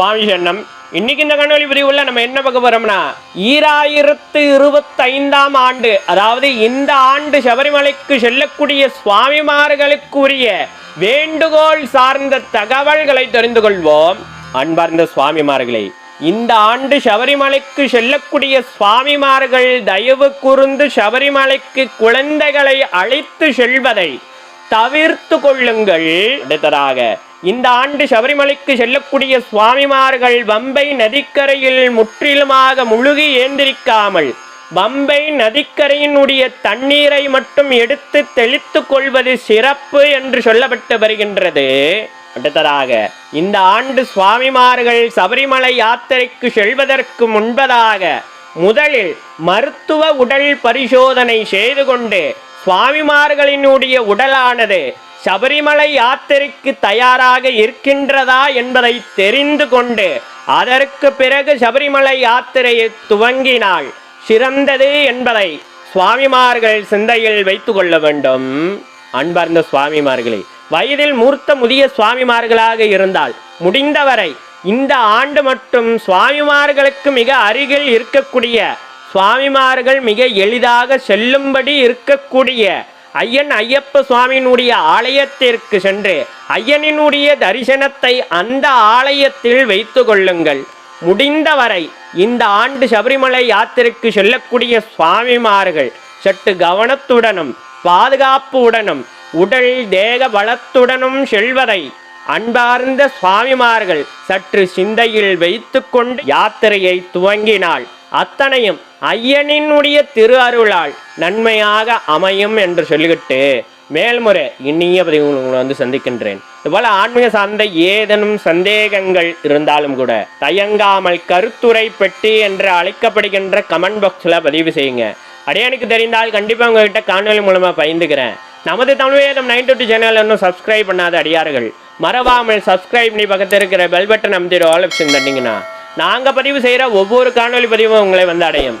சுவாமி சரணம். இன்னைக்கு இந்த கண்ணொலி பிரிவுல நம்ம என்ன பார்க்க போறோம்னா ஈராயிரத்து இருபத்தைந்தாம் ஆண்டு அதாவது இந்த ஆண்டு சபரிமலைக்கு செல்லக்கூடிய சுவாமிமார்களுக்குரிய வேண்டுகோள் சார்ந்த தகவல்களை தெரிந்து கொள்வோம். அன்பார்ந்த சுவாமிமார்களே இந்த ஆண்டு சபரிமலைக்கு செல்லக்கூடிய சுவாமிமார்கள் தயவு கூர்ந்து சபரிமலைக்கு குழந்தைகளை அழைத்து செல்வதை தவிர்த்து கொள்ளுங்கள். அடுத்ததாக இந்த ஆண்டு சபரிமலைக்கு செல்லக்கூடிய சுவாமிமார்கள் பம்பை நதிக்கரையில் முற்றிலுமாக முழுகி ஏந்திரிக்காமல் பம்பை நதிக்கரையினுடைய தண்ணீரை மட்டும் எடுத்து தெளித்து கொள்வது சிறப்பு என்று சொல்லப்பட்டு வருகின்றது. அடுத்ததாக இந்த ஆண்டு சுவாமிமார்கள் சபரிமலை யாத்திரைக்கு செல்வதற்கு முன்பதாக முதலில் மருத்துவ உடல் பரிசோதனை செய்து கொண்டு சுவாமிமார்களினுடைய உடலானது சபரிமலை யாத்திரைக்கு தயாராக இருக்கின்றதா என்பதை தெரிந்து கொண்டு அதற்கு பிறகு சபரிமலை யாத்திரையை துவங்கினால் சிறந்தது என்பதை சுவாமிமார்கள் சிந்தையில் வைத்து கொள்ள வேண்டும். அன்பார்ந்த சுவாமிமார்களே வயதில் மூர்த்த முதிய சுவாமிமார்களாக இருந்தால் முடிந்தவரை இந்த ஆண்டு மட்டும் சுவாமிமார்களுக்கு மிக அருகில் இருக்கக்கூடிய சுவாமிமார்கள் மிக எளிதாக செல்லும்படி இருக்கக்கூடிய ஐயன் ஐயப்ப சுவாமியினுடைய ஆலயத்திற்கு சென்று ஐயனினுடைய தரிசனத்தை அந்த ஆலயத்தில் வைத்து கொள்ளுங்கள். முடிந்தவரை இந்த ஆண்டு சபரிமலை யாத்திரைக்கு செல்லக்கூடிய சுவாமிமார்கள் சற்று கவனத்துடனும் பாதுகாப்புடனும் உடல் தேக பலத்துடனும் செல்வதை அன்பார்ந்த சுவாமிமார்கள் சற்று சிந்தையில் வைத்துக்கொண்டு யாத்திரையை துவங்கினால் அத்தனையும் ஐயனினுடைய திரு அருளால் நன்மையாக அமையும் என்று சொல்லிக்கிட்டு மேல்முறை இனிய பதிவு உங்களை வந்து சந்திக்கின்றேன். இதுபோல் ஆன்மீக சார்ந்த ஏதேனும் சந்தேகங்கள் இருந்தாலும் கூட தயங்காமல் கருத்துரை பெட்டி என்று அழைக்கப்படுகின்ற கமெண்ட் பாக்ஸில் பதிவு செய்யுங்க. அடியனுக்கு தெரிந்தால் கண்டிப்பாக உங்ககிட்ட காணொலி மூலமாக பயந்துக்கிறேன் நமது தமிழ்வேதம் நைன் டு சேனல் இன்னும் சப்ஸ்கிரைப் பண்ணாத அடியார்கள் மறவாமல் சப்ஸ்கிரைப் பண்ணி பக்கத்தில் இருக்கிற பெல் பட்டன் அமைத்திரு ஆல் ஆப்ஷன் தட்டிங்கன்னா நாங்கள் பதிவு செய்கிற ஒவ்வொரு காணொலி பதிவும் உங்களை வந்து அடையும்.